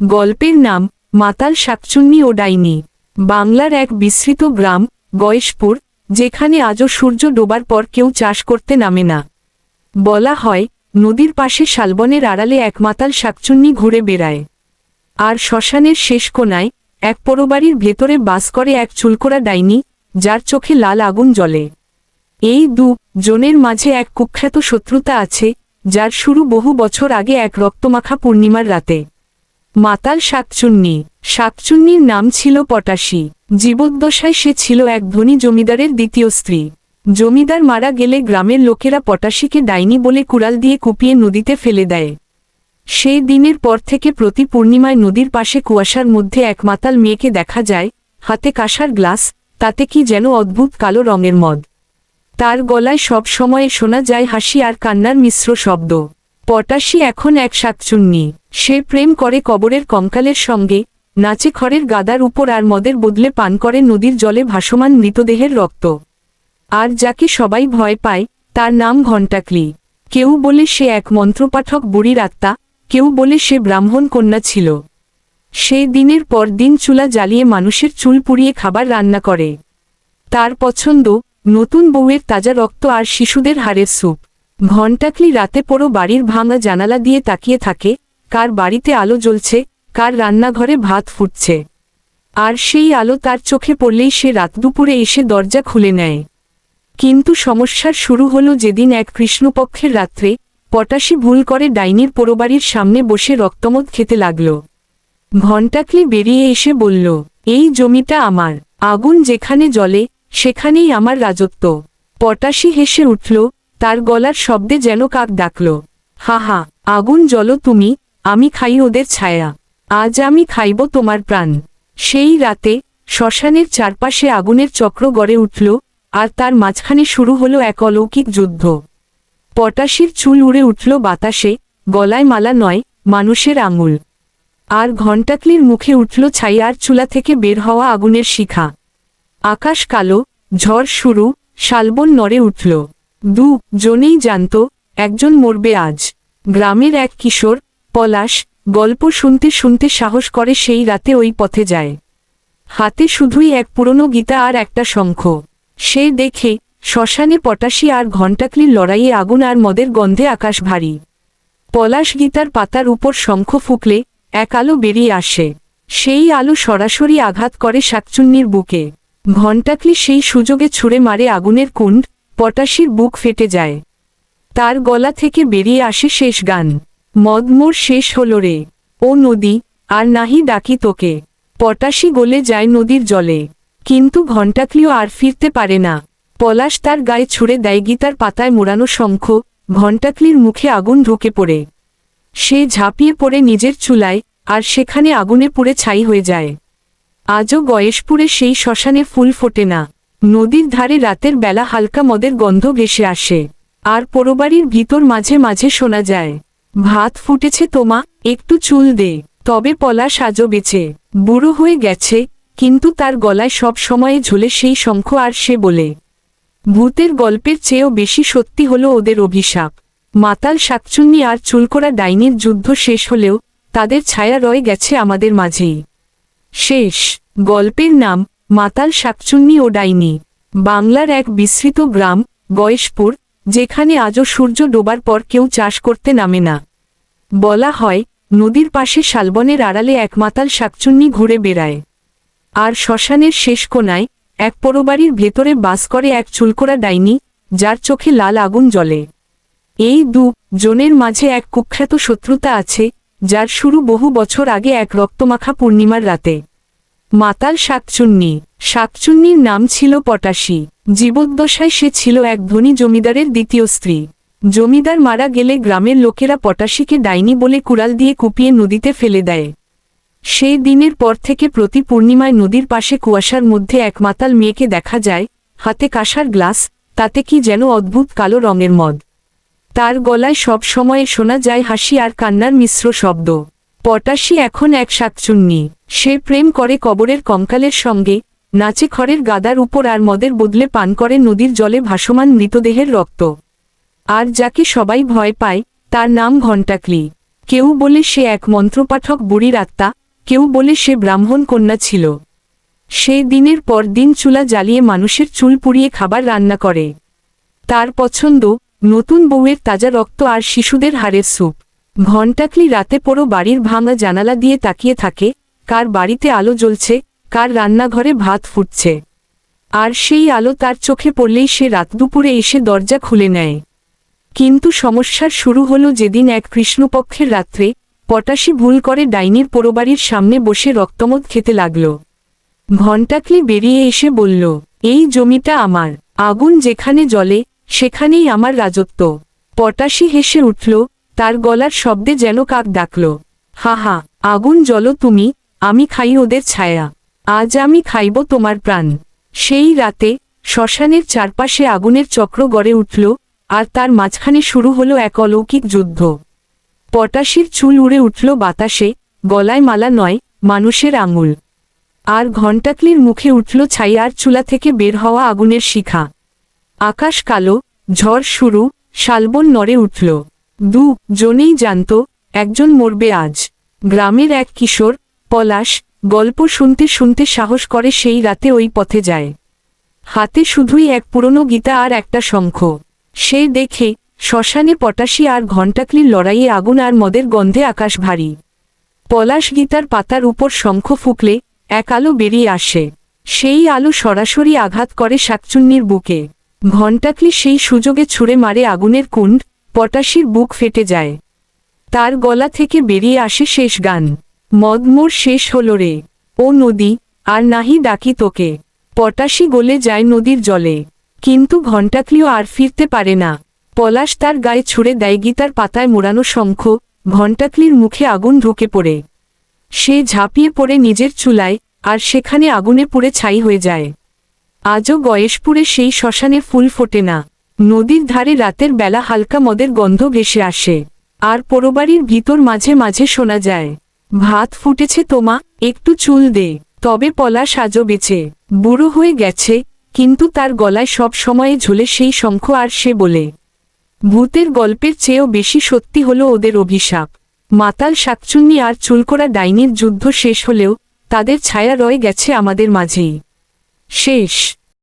গল্পের নাম মাতাল শাকচুন্নি ও ডাইনি। বাংলার এক বিস্তৃত গ্রাম, গয়েশপুর, যেখানে আজও সূর্য ডোবার পর কেউ চাষ করতে নামে না। বলা হয়, নদীর পাশে শালবনের আড়ালে এক মাতাল শাকচুন্নি ঘুরে বেড়ায়। আর শ্মশানের শেষ কোনায় এক পরবাড়ির ভেতরে বাস করে এক চুলকোরা ডাইনি, যার চোখে লাল আগুন জ্বলে। এই দু জনের মাঝে এক কুখ্যাত শত্রুতা আছে, যার শুরু বহু বছর আগে এক রক্তমাখা পূর্ণিমার রাতে। মাতাল শাকচুন্নি। শাকচুন্নির নাম ছিল পটাশি। জীবদ্দশায় সে ছিল এক ধনী জমিদারের দ্বিতীয় স্ত্রী। জমিদার মারা গেলে গ্রামের লোকেরা পটাশিকে ডাইনি বলে কুড়াল দিয়ে কুপিয়ে নদীতে ফেলে দেয়। সেই দিনের পর থেকে প্রতি পূর্ণিমায় নদীর পাশে কুয়াশার মধ্যে এক মাতাল মেয়েকে দেখা যায়, হাতে কাঁসার গ্লাস, তাতে কি যেন অদ্ভুত কালো রঙের মদ। তার গলায় সব সময়ে শোনা যায় হাসি আর কান্নার মিশ্র শব্দ। পটাশি এখন এক শাকচুন্নি সে প্রেম করে কবরের কঙ্কালের সঙ্গে, নাচে খড়ের গাদার উপর আর মদের বদলে পান করে নদীর জলে ভাসমান মৃতদেহের রক্ত। আর যাকে সবাই ভয় পায়, তার নাম ঘণ্টাকলি। কেউ বলে সে এক মন্ত্রপাঠক বুড়ির আত্মা, কেউ বলে সে ব্রাহ্মণ কন্যা ছিল। সে দিনের পর দিন চুলা জ্বালিয়ে মানুষের চুল পুড়িয়ে খাবার রান্না করে। তার পছন্দ, নতুন বউয়ের তাজা রক্ত আর শিশুদের হাড়ের স্যুপ। ঘণ্টাকলি রাতে পড়ো বাড়ির ভাঙা জানালা দিয়ে তাকিয়ে থাকে, কার বাড়িতে আলো জ্বলছে, কার রান্নাঘরে ভাত ফুটছে। আর সেই আলো তার চোখে পড়লেই সে রাত দুপুরে এসে দরজা খুলে নেয়। কিন্তু সমস্যার শুরু হলো যেদিন এক কৃষ্ণপক্ষের রাত্রে পটাশি ভুল করে ডাইনির পোড়োবাড়ির সামনে বসে রক্তমদ খেতে লাগল। ঘণ্টাকলি বেরিয়ে এসে বলল, এই জমিটা আমার, আগুন যেখানে জ্বলে, সেখানেই আমার রাজত্ব। পটাশি হেসে উঠল তার গলার শব্দে যেন কাক ডাকল। হা হা, আগুন জ্বলো তুমি, আমি খাই ওদের ছায়া। আজ আমি খাইব তোমার প্রাণ। সেই রাতে শ্মশানের চারপাশে আগুনের চক্র গড়ে উঠল, আর তার মাঝখানে শুরু হলো এক অলৌকিক যুদ্ধ। পটাশির চুল উড়ে উঠল বাতাসে, গলায় মালা নয়, মানুষের আঙুল। আর ঘণ্টাকলির মুখে উঠল ছাই আর চুলা থেকে বের হওয়া আগুনের শিখা। আকাশ কালো, ঝড় শুরু, শালবন নড়ে উঠল। দু, জনেই জানত, একজন মরবে আজ। গ্রামের এক কিশোর, পলাশ, গল্প শুনতে শুনতে সাহস করে সেই রাতে ওই পথে যায়। হাতে শুধুই এক পুরনো গীতা আর একটা শঙ্খ। সে দেখে, শ্মশানে পটাশি আর ঘণ্টাকলির লড়াইয়ে আগুন আর মদের গন্ধে আকাশ ভারী। পলাশ গীতার পাতার উপর শঙ্খ ফুকলে, এক আলো বেরিয়ে আসে। সেই আলো সরাসরি আঘাত করে শাকচুন্নির বুকে। ঘণ্টাকলি সেই সুযোগে ছুঁড়ে মারে আগুনের কুণ্ড পটাশির বুক ফেটে যায়। তার গলা থেকে বেরিয়ে আসে শেষ গান। মদমোর শেষ হল রে। ও নদী, আর নাহি ডাকি তোকে। পটাশি গলে যায় নদীর জলে। কিন্তু ঘণ্টাকলিও আর ফিরতে পারে না। পলাশ তার গায়ে ছুঁড়ে দেয় গীতার পাতায় মোড়ানো শঙ্খ। ঘণ্টাকলির মুখে আগুন ঢুকে পড়ে। সে ঝাঁপিয়ে পড়ে নিজের চুলায়, আর সেখানে আগুনে পুড়ে ছাই হয়ে যায়। আজও গয়েশপুরে সেই শ্মশানে ফুল ফোটে না। নদীর ধারে রাতের বেলা হালকা মদের গন্ধ ভেসে আসে। আর পোড়োবাড়ির ভিতর মাঝে মাঝে শোনা যায়, ভাত ফুটেছে তোমা একটু চুল দে, তবে পলাশ আজও বেঁচে। বুড়ো হয়ে গেছে, কিন্তু তার গলায় সব সময়ে ঝুলে সেই শঙ্খ আর সে বলে, ভূতের গল্পের চেয়েও বেশি সত্যি হলো ওদের অভিশাপ। মাতাল শাকচুন্নি আর চুলকোরা ডাইনির যুদ্ধ শেষ হলেও তাদের ছায়া রয়ে গেছে আমাদের মাঝেই। শেষ। গল্পের নাম মাতাল শাকচুন্নি ও ডাইনি, বাংলার এক বিস্তৃত গ্রাম, গয়েশপুর, যেখানে আজও সূর্য ডোবার পর কেউ চাষ করতে নামে না। বলা হয়, নদীর পাশে শালবনের আড়ালে এক মাতাল শাকচুন্নি ঘুরে বেড়ায়। আর শ্মশানের শেষ কোনায়, এক পরবাড়ির ভেতরে বাস করে এক চুলকোরা ডাইনি, যার চোখে লাল আগুন জ্বলে। এই দু জনের মাঝে এক কুখ্যাত শত্রুতা আছে, যার শুরু বহু বছর আগে এক রক্তমাখা পূর্ণিমার রাতে। মাতাল শাকচুন্নি। শাকচুন্নির নাম ছিল পটাশি। জীবদ্দশায় সে ছিল এক ধনী জমিদারের দ্বিতীয় স্ত্রী। জমিদার মারা গেলে গ্রামের লোকেরা পটাশিকে ডাইনি বলে কুড়াল দিয়ে কুপিয়ে নদীতে ফেলে দেয়। সেই দিনের পর থেকে প্রতি পূর্ণিমায় নদীর পাশে কুয়াশার মধ্যে এক মাতাল মেয়েকে দেখা যায়, হাতে কাঁসার গ্লাস, তাতে কি যেন অদ্ভুত কালো রঙের মদ। তার গলায় সব সময়ে শোনা যায় হাসি আর কান্নার মিশ্র শব্দ। পটাশি এখন এক শাকচুন্নি। সে প্রেম করে কবরের কঙ্কালের সঙ্গে, নাচে খড়ের গাদার উপর আর মদের বদলে পান করে নদীর জলে ভাসমান মৃতদেহের রক্ত। আর যাকে সবাই ভয় পায়, তার নাম ঘণ্টাকলি। কেউ বলে সে এক মন্ত্রপাঠক বুড়ির আত্মা, কেউ বলে সে ব্রাহ্মণ কন্যা ছিল। সে দিনের পর দিন চুলা জ্বালিয়ে মানুষের চুল পুড়িয়ে খাবার রান্না করে। তার পছন্দ, নতুন বউয়ের তাজা রক্ত আর শিশুদের হাড়ের স্যুপ। ঘণ্টাকলি রাতে পোড়ো বাড়ির ভাঙা জানালা দিয়ে তাকিয়ে থাকে কার বাড়িতে আলো জ্বলছে, কার রান্নাঘরে ভাত ফুটছে। আর সেই আলো তার চোখে পড়লেই সে রাত দুপুরে এসে দরজা খুলে নেয়। কিন্তু সমস্যার শুরু হলো যেদিন এক কৃষ্ণপক্ষের রাত্রে পটাশি ভুল করে ডাইনির পোড়োবাড়ির সামনে বসে রক্তমদ খেতে লাগল। ঘণ্টাকলি বেরিয়ে এসে বলল, এই জমিটা আমার, আগুন যেখানে জ্বলে, সেখানেই আমার রাজত্ব। পটাশি হেসে উঠল, তার গলার শব্দে যেন কাক ডাকল, হা হা, আগুন জ্বল তুমি আমি খাই ওদের ছায়া। আজ আমি খাইব তোমার প্রাণ। সেই রাতে শ্মশানের চারপাশে আগুনের চক্র গড়ে উঠল, আর তার মাঝখানে শুরু হলো এক অলৌকিক যুদ্ধ। পটাশির চুল উড়ে উঠল বাতাসে, গলায় মালা নয়, মানুষের আঙুল। আর ঘণ্টাকলির মুখে উঠল ছাই আর চুলা থেকে বের হওয়া আগুনের শিখা। আকাশ কালো, ঝড় শুরু, শালবন নড়ে উঠল। দু, জনেই জানত, একজন মরবে আজ। গ্রামের এক কিশোর পলাশ গল্প শুনতে শুনতে সাহস করে সেই রাতে ওই পথে যায়। হাতে শুধুই এক পুরনো গীতা আর একটা শঙ্খ। সে দেখে শ্মশানে পটাশি আর ঘণ্টাকলির লড়াইয়ে আগুন আর মদের গন্ধে আকাশ ভারী। পলাশ গীতার পাতার উপর শঙ্খ ফুকলে এক আলো বেরিয়ে আসে। সেই আলো সরাসরি আঘাত করে শাকচুন্নির বুকে। ঘণ্টাকলি সেই সুযোগে ছুঁড়ে মারে আগুনের কুণ্ড, পটাশির বুক ফেটে যায়। তার গলা থেকে বেরিয়ে আসে শেষ গান। মদমোর শেষ হল রে। ও নদী, আর নাহি ডাকি তোকে। পটাশি গলে যায় নদীর জলে। কিন্তু ঘণ্টাকলিও আর ফিরতে পারে না। পলাশ তার গায়ে ছুঁড়ে দেয় গীতার পাতায় মোড়ানো শঙ্খ, ঘণ্টাকলির মুখে আগুন ঢুকে পড়ে। সে ঝাঁপিয়ে পড়ে নিজের চুলায়, আর সেখানে আগুনে পুড়ে ছাই হয়ে যায়। আজও গয়েশপুরে সেই শ্মশানে ফুল ফোটে না। নদীর ধারে রাতের বেলা হালকা মদের গন্ধ ভেসে আসে। আর পোড়োবাড়ির ভিতর মাঝে মাঝে শোনা যায়। ভাত ফুটেছে তোমা একটু চুল দে। তবে পলা সাজো বেঁচে বুড়ো হয়ে গেছে, কিন্তু তার গলায় সব সময়ে ঝুলে সেই শঙ্খ আর সে বলে, ভূতের গল্পের চেয়েও বেশি সত্যি হলো ওদের অভিশাপ। মাতাল শাকচুন্নি আর চুলকোড়া ডাইনির যুদ্ধ শেষ হলেও তাদের ছায়া রয়ে গেছে আমাদের মাঝেই। শেষ।